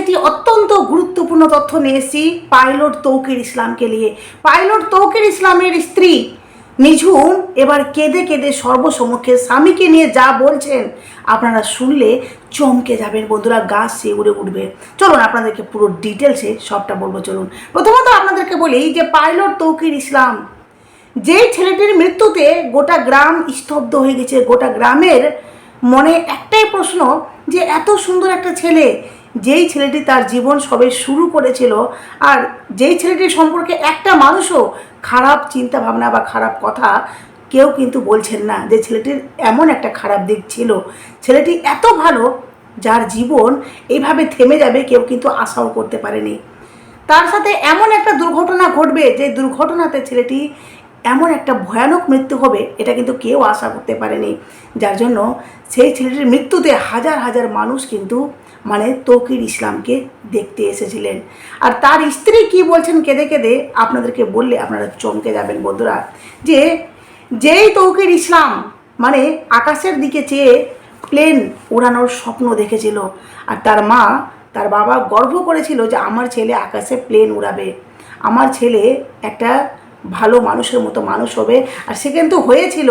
একটি অত্যন্ত গুরুত্বপূর্ণ তথ্য নিয়ে এসেছি পাইলট তৌকির ইসলামকে নিয়ে। পাইলট তৌকির ইসলামের স্ত্রী নিঝুম এবার কেঁদে কেঁদে সর্বসমক্ষে স্বামীকে নিয়ে যা বলছেন, আপনারা শুনলে চমকে যাবেন বন্ধুরা গাছ সে উড়ে উঠবে। চলুন আপনাদেরকে পুরো ডিটেলসে সবটা বলব, চলুন। প্রথমত আপনাদেরকে বলি যে পাইলট তৌকির ইসলাম, যেই ছেলেটির মৃত্যুতে গোটা গ্রাম স্তব্ধ হয়ে গেছে, গোটা গ্রামের মনে একটাই প্রশ্ন যে এত সুন্দর একটা ছেলে, যেই ছেলেটি তার জীবন সবে শুরু করেছিল আর যেই ছেলেটির সম্পর্কে একটা মানুষও খারাপ চিন্তা ভাবনা বা খারাপ কথা কেউ কিন্তু বলছেন না যে ছেলেটির এমন একটা খারাপ দিক ছিল। ছেলেটি এত ভালো, যার জীবন এইভাবে থেমে যাবে কেউ কিন্তু আশাও করতে পারেনি। তার সাথে এমন একটা দুর্ঘটনা ঘটবে যে দুর্ঘটনাতে ছেলেটি এমন একটা ভয়ানক মৃত্যু হবে, এটা কিন্তু কেউ আশা করতে পারেনি। যার জন্য সেই ছেলেটির মৃত্যুতে হাজার হাজার মানুষ কিন্তু মানে তৌকির ইসলামকে দেখতে এসেছিলেন। আর তার স্ত্রী কি বলছেন কেঁদে কেঁদে আপনাদেরকে বললে আপনারা চমকে যাবেন বন্ধুরা, যে যেই তৌকির ইসলাম মানে আকাশের দিকে চেয়ে প্লেন উড়ানোর স্বপ্ন দেখেছিল, আর তার মা তার বাবা গর্ব করেছিল যে আমার ছেলে আকাশে প্লেন উড়াবে আমার ছেলে একটা ভালো মানুষের মতো মানুষ হবে। আর সে কিন্তু হয়েছিল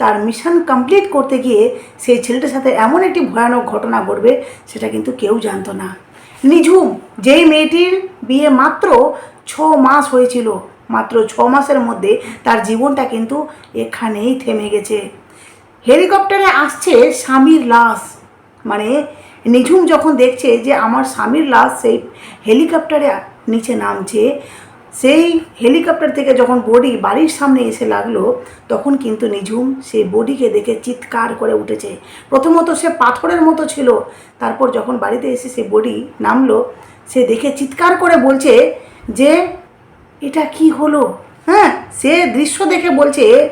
তার মিশন কমপ্লিট করতে গিয়ে সেই ছেলেটার সাথে এমন একটি ভয়ানক ঘটনা ঘটবে, সেটা কিন্তু কেউ জানতো না। নিঝুম, যেই মেয়েটির বিয়ে মাত্র ছ মাস হয়েছিল, মাত্র ছ মাসের মধ্যে তার জীবনটা কিন্তু এখানেই থেমে গেছে। হেলিকপ্টারে আসছে স্বামীর লাশ। মানে নিঝুম যখন দেখছে যে আমার স্বামীর লাশ সেই হেলিকপ্টারে নিচে নামছে সেই হেলিকপ্টার থেকে যখন বডি বাড়ির সামনে এসে লাগল, তখন কিন্তু নিঝুম সেই বডিকে দেখে চিৎকার করে উঠেছে। প্রথমত সে পাথরের মতো ছিল। তারপর যখন বাড়িতে এসে সে বডি নামলো, সে দেখে চিৎকার করে বলছে যে, এটা কি হলো? হ্যাঁ সে দৃশ্য দেখে বলছে,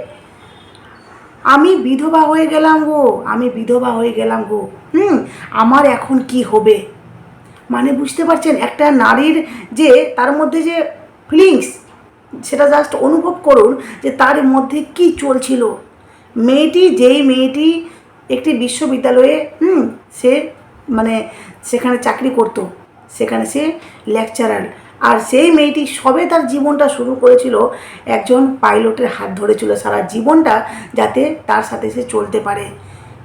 আমি বিধবা হয়ে গেলাম গো, আমি বিধবা হয়ে গেলাম গো। হুম, আমার এখন কি হবে? মানে বুঝতে পারছেন, একটা নারীর যে, তার মধ্যে যে ফিলিংস সেটা জাস্ট অনুভব করুন যে তার মধ্যে কি চলছিল। মেয়েটি, যেই মেয়েটি একটি বিশ্ববিদ্যালয়ে, হুম, সে মানে সেখানে চাকরি করতো, সেখানে সে লেকচারার আর সেই মেয়েটি সবে তার জীবনটা শুরু করেছিল একজন পাইলটের হাত ধরেছিল সারা জীবনটা যাতে তার সাথে সে চলতে পারে।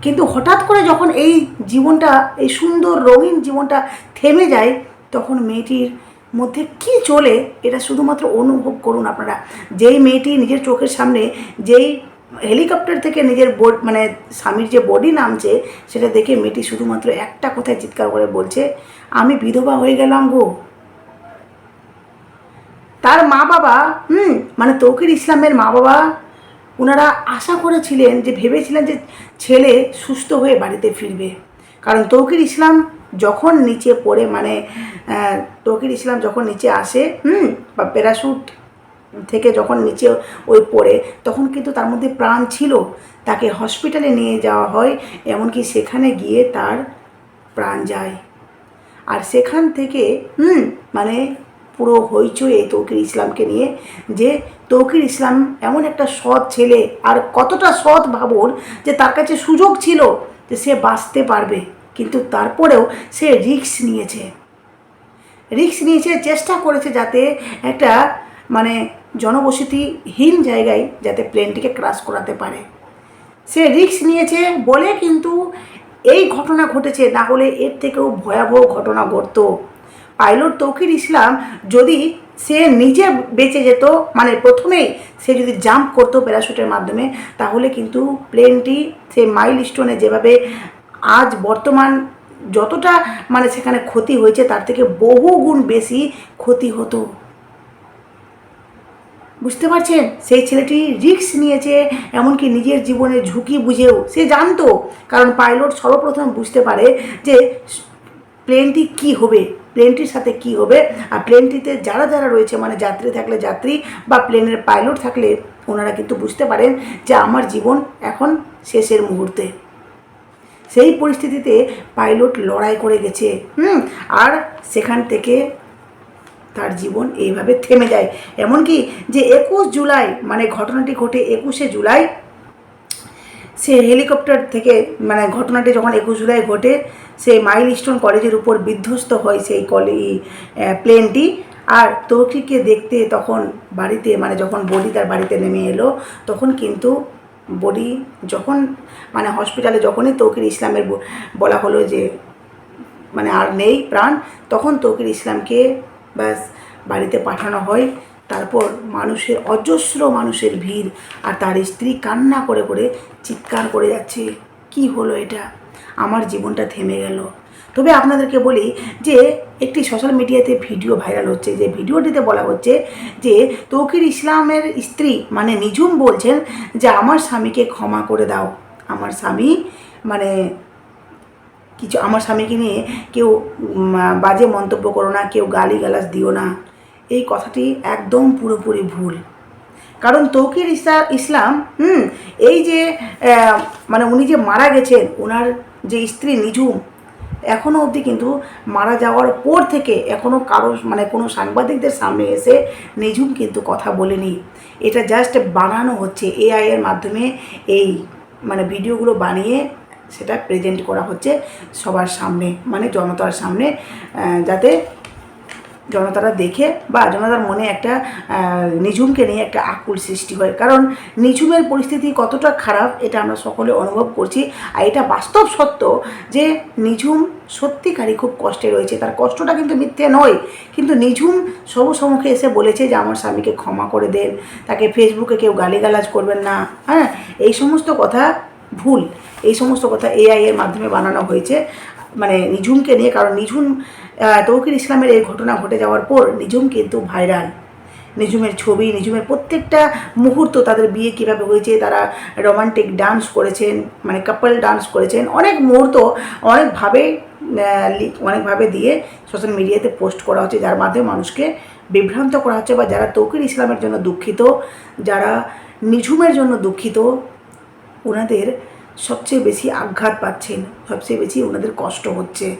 কিন্তু হঠাৎ করে যখন এই জীবনটা, এই সুন্দর রঙিন জীবনটা থেমে যায়, তখন মেয়েটির মধ্যে কি চলে, এটা শুধুমাত্র অনুভব করুন আপনারা। যেই মেয়েটি নিজের চোখের সামনে, যেই হেলিকপ্টার থেকে নিজের বোড মানে স্বামীর যে বডি নামছে, সেটা দেখে মেয়েটি শুধুমাত্র একটা কথায় চিৎকার করে বলছে, আমি বিধবা হয়ে গেলাম গো। তার মা বাবা, হুম মানে তৌকির ইসলামের মা বাবা ওনারা আশা করেছিলেন যে, ভেবেছিলেন যে ছেলে সুস্থ হয়ে বাড়িতে ফিরবে। কারণ তৌকির ইসলাম যখন নিচে পড়ে মানে তৌকির ইসলাম যখন নিচে আসে, হুম, বা প্যারাশুট থেকে যখন নিচে ওই পড়ে, তখন কিন্তু তার মধ্যে প্রাণ ছিল। তাকে হসপিটালে নিয়ে যাওয়া হয়, এমনকি সেখানে গিয়ে তার প্রাণ যায়। আর সেখান থেকে, হুম মানে পুরো হইচই এই তৌকির ইসলামকে নিয়ে যে তৌকির ইসলাম এমন একটা সৎ ছেলে, আর কতটা সৎ ভাবুন যে তার কাছে সুযোগ ছিল যে সে বাঁচতে পারবে। কিন্তু তারপরেও সে রিস্ক নিয়েছে। রিক্স নিয়েছে, চেষ্টা করেছে যাতে একটা মানে জনবসতিহীন জায়গায় যাতে প্লেনটিকে ক্রাশ করাতে পারে। সে রিক্স নিয়েছে বলে কিন্তু এই ঘটনা ঘটেছে, না হলে এর থেকেও ভয়াবহ ঘটনা ঘটতো। পাইলট তৌকির ইসলাম যদি সে নিজে বেঁচে যেত মানে প্রথমেই সে যদি জাম্প করতো প্যারাশুটের মাধ্যমে, তাহলে কিন্তু প্লেনটি সে মাইল স্টোনে যেভাবে আজ বর্তমান যতটা মানে সেখানে ক্ষতি হয়েছে, তার থেকে বহু গুণ বেশি ক্ষতি হতো। বুঝতে পারছেন? সেই ছেলেটি রিস্ক নিয়েছে, এমনকি নিজের জীবনে ঝুঁকি বুঝেও। সে জানতো, কারণ পাইলট সর্বপ্রথম বুঝতে পারে যে প্লেনটি কি হবে, প্লেনটির সাথে কি হবে। আর প্লেনটিতে যারা যারা রয়েছে মানে যাত্রী থাকলে যাত্রী বা প্লেনের পাইলট থাকলে, ওনারা কিন্তু বুঝতে পারেন যে আমার জীবন এখন শেষের মুহূর্তে। সেই পরিস্থিতিতে পাইলট লড়াই করে গেছে, হুম? আর সেখান থেকে তার জীবন এইভাবে থেমে যায়। এমনকি যে একুশ জুলাই মানে ঘটনাটি ঘটে একুশে জুলাই, সে হেলিকপ্টার থেকে মানে ঘটনাটি যখন একুশ জুলাই ঘটে, সে মাইল স্টোন কলেজের উপর বিধ্বস্ত হয় সেই কলে প্লেনটি। আর তৌকিকে দেখতে তখন বাড়িতে মানে যখন বডি তার বাড়িতে নেমে এলো, তখন কিন্তু বডি যখন মানে হসপিটালে যখনই তৌকির ইসলামের বলা হলো যে মানে আর নেই প্রাণ, তখন তৌকির ইসলামকে ব্যাস বাড়িতে পাঠানো হয়। তারপর মানুষের, অজস্র মানুষের ভিড় আর তার স্ত্রী কান্না করে করে চিৎকার করে যাচ্ছে, কি হলো এটা? আমার জীবনটা থেমে গেল। তবে আপনাদেরকে বলি যে একটি সোশ্যাল মিডিয়াতে ভিডিও ভাইরাল হচ্ছে। যে ভিডিওটিতে বলা হচ্ছে যে তৌকির ইসলামের স্ত্রী মানে নিঝুম বলছেন যে, আমার স্বামীকে ক্ষমা করে দাও। আমার স্বামী মানে কিছু, আমার স্বামীকে নিয়ে কেউ বাজে মন্তব্য করো না, কেউ গালি গালাজ দিও না। এই কথাটি একদম পুরোপুরি ভুল। কারণ তৌকির ইসা- ইসলাম, হুম, এই যে মানে উনি যে মারা গেছেন ওনার যে স্ত্রী নিঝুম এখনও অবধি কিন্তু মারা যাওয়ার পর থেকে এখনও কারও মানে কোনো সাংবাদিকদের সামনে এসে নিঝুম কিন্তু কথা বলেনি। এটা জাস্ট বানানো হচ্ছে এআই এর মাধ্যমে এই মানে ভিডিওগুলো বানিয়ে সেটা প্রেজেন্ট করা হচ্ছে সবার সামনে মানে জনতার সামনে যাতে জনতারা দেখে বা জনতার মনে একটা নিঝুমকে নিয়ে একটা আকুল সৃষ্টি হয়। কারণ নিঝুমের পরিস্থিতি কতটা খারাপ এটা আমরা সকলে অনুভব করছি। আর এটা বাস্তব সত্য যে নিঝুম সত্যিকারই খুব কষ্টে রয়েছে। তার কষ্টটা কিন্তু মিথ্যে নয়। কিন্তু নিঝুম সবসমুখে এসে বলেছে যে, আমার স্বামীকে ক্ষমা করে দেন। তাকে ফেসবুকে কেউ গালিগালাজ করবেন না। হ্যাঁ এই সমস্ত কথা ভুল। এই সমস্ত কথা এআই এর মাধ্যমে বানানো হয়েছে। মানে নিঝুমকে নিয়ে, কারণ নিঝুম তৌকির ইসলামের এই ঘটনা ঘটে যাওয়ার পর নিঝুম কিন্তু ভাইরাল। নিঝুমের ছবি, নিঝুমের প্রত্যেকটা মুহূর্ত তাদের বিয়ে কীভাবে হয়েছে, তারা রোমান্টিক ডান্স করেছেন মানে কাপল ডান্স করেছেন, অনেক মুহূর্ত অনেকভাবে অনেকভাবে দিয়ে সোশ্যাল মিডিয়াতে পোস্ট করা হচ্ছে, যার মাধ্যমে মানুষকে বিভ্রান্ত করা হচ্ছে বা যারা তৌকির ইসলামের জন্য দুঃখিত, যারা নিঝুমের জন্য দুঃখিত ওনাদের সবচেয়ে বেশি আঘাত পাচ্ছেন, সবচেয়ে বেশি ওনাদের কষ্ট হচ্ছে।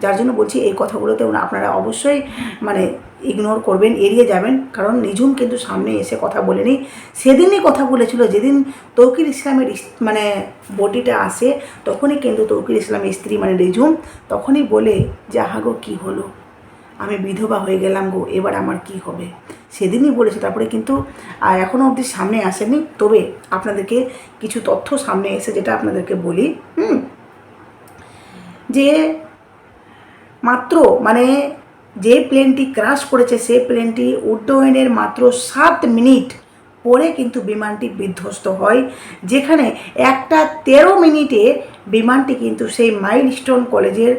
যার জন্য বলছি এই কথাগুলোতে আপনারা অবশ্যই মানে ইগনোর করবেন, এড়িয়ে যাবেন। কারণ নিঝুম কিন্তু সামনে এসে কথা বলেনি। সেদিনই কথা বলেছিল, যেদিন তৌকির ইসলামের ইস- মানে বডিটা আসে, তখনই কিন্তু তৌকির ইসলামের স্ত্রী মানে নিঝুম তখনই বলে যে আহাগো কী হলো? আমি বিধবা হয়ে গেলাম গো, এবার আমার কি হবে? সেদিনই বলেছে, তারপরে কিন্তু এখনও অবধি সামনে আসেনি। তবে আপনাদেরকে কিছু তথ্য সামনে এসে যেটা আপনাদেরকে বলি, হুম, যে মাত্র মানে যে প্লেনটি ক্রাশ করেছে সেই প্লেনটি উড্ডয়নের মাত্র সাত মিনিট পরে কিন্তু বিমানটি বিধ্বস্ত হয়, যেখানে একটা তেরো মিনিটে বিমানটি কিন্তু সেই মাইলস্টোন কলেজের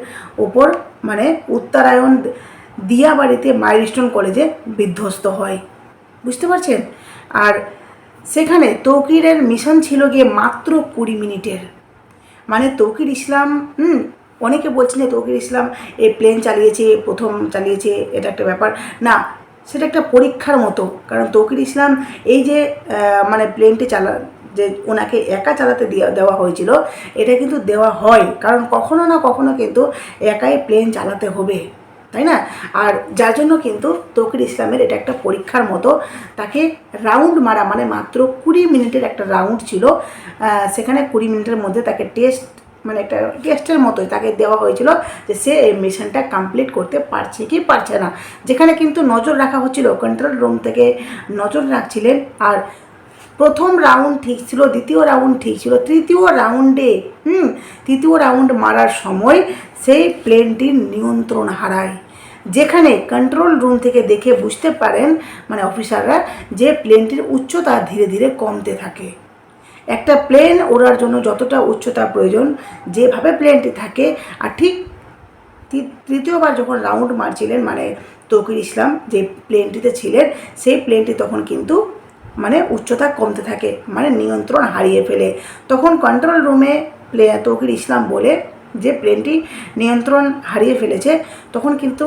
ওপর মানে উত্তরায়ণ দিয়াবাড়িতে মাইলস্টোন কলেজে বিধ্বস্ত হয়। বুঝতে পারছেন? আর সেখানে তৌকিরের মিশন ছিল গিয়ে মাত্র কুড়ি মিনিটের। মানে তৌকির ইসলাম, হুম, অনেকে বলছেন যে তৌকির ইসলাম এই প্লেন চালিয়েছে, প্রথম চালিয়েছে, এটা একটা ব্যাপার। না, সেটা একটা পরীক্ষার মতো। কারণ তৌকির ইসলাম এই যে মানে প্লেনটি চালা, যে ওনাকে একা চালাতে দেওয়া দেওয়া হয়েছিল, এটা কিন্তু দেওয়া হয়। কারণ কখনো না কখনো কিন্তু একাই প্লেন চালাতে হবে। তাই না? আর যার জন্য কিন্তু তৌকির ইসলামের এটা একটা পরীক্ষার মতো তাকে রাউন্ড মারা মানে মাত্র কুড়ি মিনিটের একটা রাউন্ড ছিল। সেখানে কুড়ি মিনিটের মধ্যে তাকে টেস্ট মানে একটা টেস্টের মতোই তাকে দেওয়া হয়েছিল যে সে এই মিশনটা কমপ্লিট করতে পারছে কি পারছে না। যেখানে কিন্তু নজর রাখা হচ্ছিল কন্ট্রোল রুম থেকে নজর রাখছিলেন। আর প্রথম রাউন্ড ঠিক ছিল, দ্বিতীয় রাউন্ড ঠিক ছিল। তৃতীয় রাউন্ডে হুম, তৃতীয় রাউন্ড মারার সময় সেই প্লেনটির নিয়ন্ত্রণ হারায়। যেখানে কন্ট্রোল রুম থেকে দেখে বুঝতে পারেন মানে অফিসাররা, যে প্লেনটির উচ্চতা ধীরে ধীরে কমতে থাকে। একটা প্লেন ওড়ার জন্য যতটা উচ্চতা প্রয়োজন, যেভাবে প্লেনটি থাকে, আর ঠিক তৃতীয়বার যখন রাউন্ড মারছিলেন মানে তৌকির ইসলাম যে প্লেনটিতে ছিলেন, সেই প্লেনটি তখন কিন্তু মানে উচ্চতা কমতে থাকে মানে নিয়ন্ত্রণ হারিয়ে ফেলে। তখন কন্ট্রোল রুমে প্লে তৌকির ইসলাম বলে যে প্লেনটি নিয়ন্ত্রণ হারিয়ে ফেলেছে, তখন কিন্তু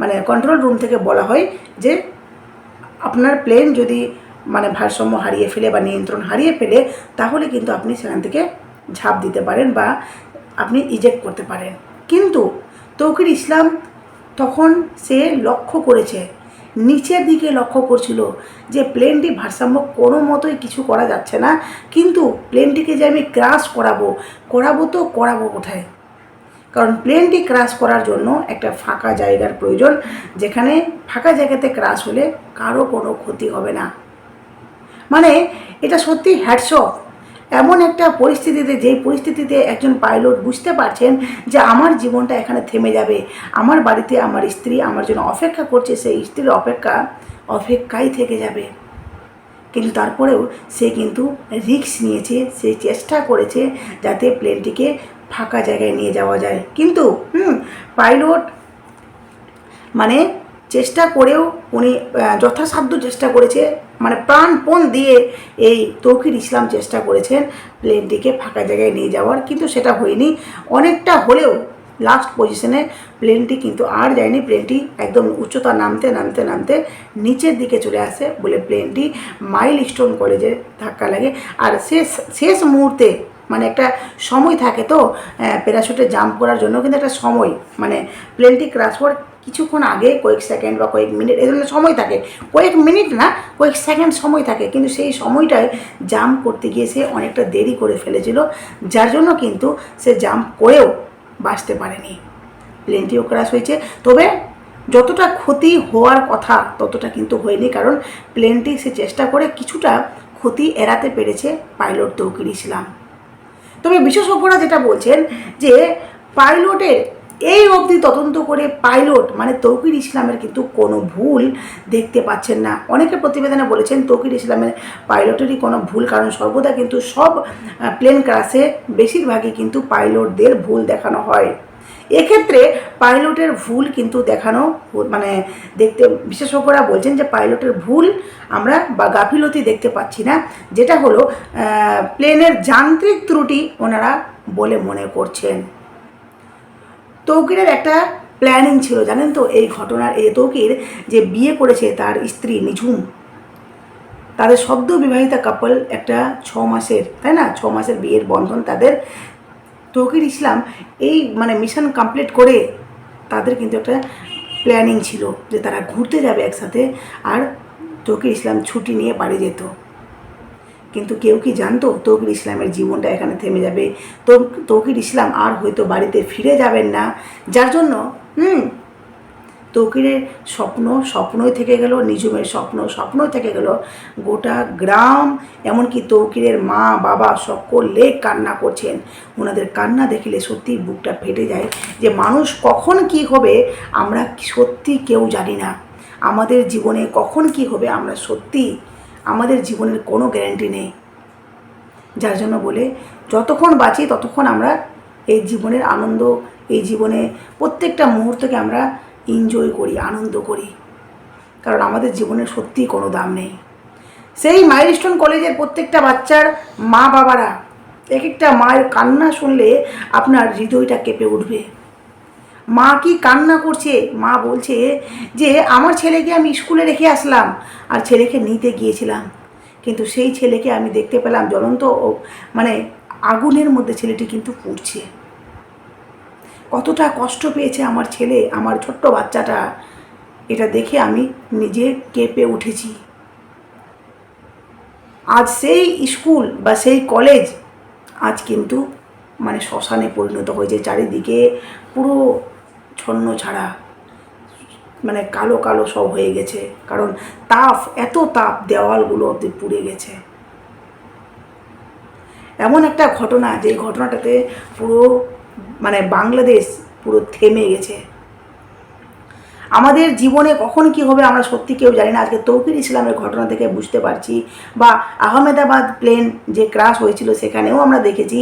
মানে কন্ট্রোল রুম থেকে বলা হয় যে আপনার প্লেন যদি মানে ভারসাম্য হারিয়ে ফেলে বা নিয়ন্ত্রণ হারিয়ে ফেলে, তাহলে কিন্তু আপনি সেখান থেকে ঝাঁপ দিতে পারেন বা আপনি ইজেক্ট করতে পারেন। কিন্তু তৌকির ইসলাম তখন সে লক্ষ্য করেছে, নিচের দিকে লক্ষ্য করছিল যে প্লেনটি ভারসাম্য কোনো মতোই কিছু করা যাচ্ছে না, কিন্তু প্লেনটিকে যে আমি ক্রাশ করাবো করাবো তো করাবো কোথায়? কারণ প্লেনটি ক্রাশ করার জন্য একটা ফাঁকা জায়গার প্রয়োজন, যেখানে ফাঁকা জায়গাতে ক্রাশ হলে কারও কোনো ক্ষতি হবে না। মানে এটা সত্যি হ্যাটসঅফ এমন একটা পরিস্থিতিতে, যেই পরিস্থিতিতে একজন পাইলট বুঝতে পারছেন যে আমার জীবনটা এখানে থেমে যাবে, আমার বাড়িতে আমার স্ত্রী আমার জন্য অপেক্ষা করছে, সেই স্ত্রীর অপেক্ষা অপেক্ষাই থেকে যাবে। কিন্তু তারপরেও সে কিন্তু রিস্ক নিয়েছে, সে চেষ্টা করেছে যাতে প্লেনটিকে ফাঁকা জায়গায় নিয়ে যাওয়া যায়। কিন্তু, হুম, পাইলট মানে চেষ্টা করেও উনি যথাসাধ্য চেষ্টা করেছে মানে প্রাণপণ দিয়ে এই তৌকির ইসলাম চেষ্টা করেছেন প্লেনটিকে ফাঁকা জায়গায় নিয়ে যাওয়ার, কিন্তু সেটা হয়নি। অনেকটা হলেও লাস্ট পজিশনে প্লেনটি কিন্তু আর যায়নি। প্লেনটি একদম উচ্চতা নামতে নামতে নামতে নিচের দিকে চলে আসে বলে প্লেনটি মাইল স্টোন কলেজে ধাক্কা লাগে। আর শেষ শেষ মুহূর্তে মানে একটা সময় থাকে তো প্যারাশুটে জাম্প করার জন্য কিন্তু একটা সময় মানে প্লেনটি ক্রাশ হওয়ার কিছুক্ষণ আগে কয়েক সেকেন্ড বা কয়েক মিনিট, এই ধরনের সময় থাকে। কয়েক মিনিট না, কয়েক সেকেন্ড সময় থাকে, কিন্তু সেই সময়টায় জাম্প করতে গিয়ে সে অনেকটা দেরি করে ফেলেছিল, যার জন্য কিন্তু সে জাম্প করেও বাঁচতে পারেনি। প্লেনটিও ক্রাশ হয়েছে। তবে যতটা ক্ষতি হওয়ার কথা ততটা কিন্তু হয়নি, কারণ প্লেনটি সে চেষ্টা করে কিছুটা ক্ষতি এড়াতে পেরেছে পাইলট তৌকির ইসলাম। তবে বিশেষজ্ঞরা যেটা বলছেন যে পাইলটের এই অবধি তদন্ত করে পাইলট মানে তৌকির ইসলামের কিন্তু কোনো ভুল দেখতে পাচ্ছেন না। অনেকে প্রতিবেদনে বলেছেন তৌকির ইসলামের পাইলটেরই কোনো ভুল, কারণ সর্বদা কিন্তু সব প্লেন ক্রাসে বেশিরভাগই কিন্তু পাইলটদের ভুল দেখানো হয়। এক্ষেত্রে পাইলটের ভুল কিন্তু দেখানো মানে দেখতে বিশেষজ্ঞরা বলছেন যে পাইলটের ভুল আমরা বা গাফিলতি দেখতে পাচ্ছি না। যেটা হলো প্লেনের যান্ত্রিক ত্রুটি ওনারা বলে মনে করছেন। তৌকিরের একটা প্ল্যানিং ছিল, জানেন তো? এই ঘটনার, এই তৌকির যে বিয়ে করেছে তার স্ত্রী নিঝুম, তাদের সদ্য বিবাহিতা কাপল একটা ছ মাসের, তাই না? ছ মাসের বিয়ের বন্ধন তাদের তৌকির ইসলাম এই মানে মিশন কমপ্লিট করে তাদের কিন্তু একটা প্ল্যানিং ছিল যে তারা ঘুরতে যাবে একসাথে আর তৌকির ইসলাম ছুটি নিয়ে বাড়ি যেত। কিন্তু কেউ কি জানতো? তৌকির ইসলামের জীবনটা এখানে থেমে যাবে। তো তৌকির ইসলাম আর হয়তো বাড়িতে ফিরে যাবেন না। যার জন্য, হুম তৌকিরের স্বপ্ন, স্বপ্নই থেকে গেল, নিজুমের স্বপ্ন, স্বপ্নই থেকে গেল। গোটা গ্রাম, এমনকি তৌকিরের মা, বাবা সকলে কান্না করছেন। ওনাদের কান্না দেখলে সত্যি বুকটা ফেটে যায় যে, মানুষ কখন কি হবে, আমরা সত্যি কেউ জানি না। আমাদের জীবনে কখন কি হবে, আমরা সত্যি, আমাদের জীবনের কোনো গ্যারান্টি নেই। যার জন্য বলে, যতক্ষণ বাঁচি, ততক্ষণ আমরা এই জীবনের আনন্দ, এই জীবনে প্রত্যেকটা মুহূর্তকে আমরা এনজয় করি, আনন্দ করি। কারণ আমাদের জীবনের সত্যিই কোনো দাম নেই। সেই মাইলস্টোন কলেজের প্রত্যেকটা বাচ্চার মা বাবারা এক একটা মায়ের কান্না শুনলে আপনার হৃদয়টা কেঁপে উঠবে। মা কি কান্না করছে? মা বলছে যে, আমার ছেলেকে আমি স্কুলে রেখে আসলাম আর ছেলেকে নিতে গিয়েছিলাম। কিন্তু সেই ছেলেকে আমি দেখতে পেলাম জ্বলন্ত মানে আগুনের মধ্যে ছেলেটি কিন্তু পুড়ছে। কতটা কষ্ট পেয়েছে আমার ছেলে, আমার ছোট্ট বাচ্চাটা। এটা দেখে আমি নিজে কেঁপে উঠেছি। আজ সেই স্কুল বা সেই কলেজ, আজ কিন্তু মানে শ্মশানে পরিণত হয়েছে চারিদিকে পুরো ছন্ন ছাড়া। মানে কালো কালো সব হয়ে গেছে, কারণ তাপ, এত তাপ দেওয়ালগুলো পুড়ে গেছে। এমন একটা ঘটনা, যে ঘটনাটাতে পুরো মানে বাংলাদেশ পুরো থেমে গেছে। আমাদের জীবনে কখন কি হবে আমরা সত্যি কেউ জানি না। আজকে তৌকির ইসলামের ঘটনা থেকে বুঝতে পারছি বা আহমেদাবাদ প্লেন যে ক্রাশ হয়েছিল সেখানেও আমরা দেখেছি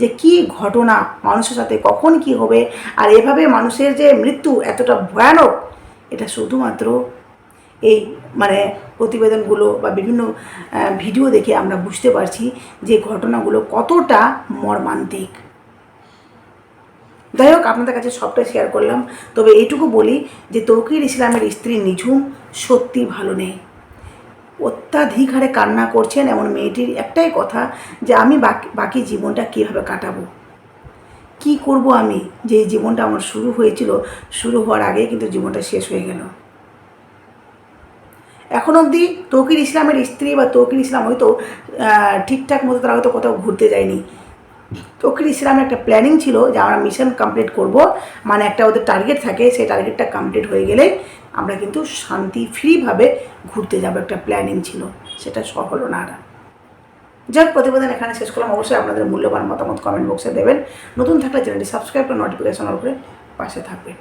যে কি ঘটনা, মানুষের সাথে কখন কি হবে আর এভাবে মানুষের যে মৃত্যু এতটা ভয়ানক, এটা শুধুমাত্র এই মানে প্রতিবেদনগুলো বা বিভিন্ন ভিডিও দেখে আমরা বুঝতে পারছি যে ঘটনাগুলো কতটা মর্মান্তিক। যাই হোক, আপনাদের কাছে সবটা শেয়ার করলাম। তবে এইটুকু বলি যে তৌকির ইসলামের স্ত্রী নিঝুম সত্যি ভালো নেই। অত্যাধিক হারে কান্না করছেন এমন মেয়েটির একটাই কথা যে আমি বাকি বাকি জীবনটা কীভাবে কাটাবো? কি করব আমি? যে জীবনটা আমার শুরু হয়েছিল, শুরু হওয়ার আগে কিন্তু জীবনটা শেষ হয়ে গেল। এখন অবধি তৌকির ইসলামের স্ত্রী বা তৌকির ইসলাম হয়তো ঠিকঠাক মতো তারা হয়তো কোথাও ঘুরতে যায়নি। তৌকির সেরকম একটা প্ল্যানিং ছিল যে আমরা মিশন কমপ্লিট করব। মানে একটা ওদের টার্গেট থাকে, সেই টার্গেটটা কমপ্লিট হয়ে গেলে আমরা কিন্তু শান্তি ফ্রিভাবে ঘুরতে যাব, একটা প্ল্যানিং ছিল। সেটা সফল না যাই প্রতিবেদন এখানে শেষ করলাম। অবশ্যই আপনাদের মূল্যবান মতামত কমেন্ট বক্সে দেবেন। নতুন থাকলে চ্যানেলটি সাবস্ক্রাইব করে নোটিফিকেশন অন করে পাশে থাকবেন।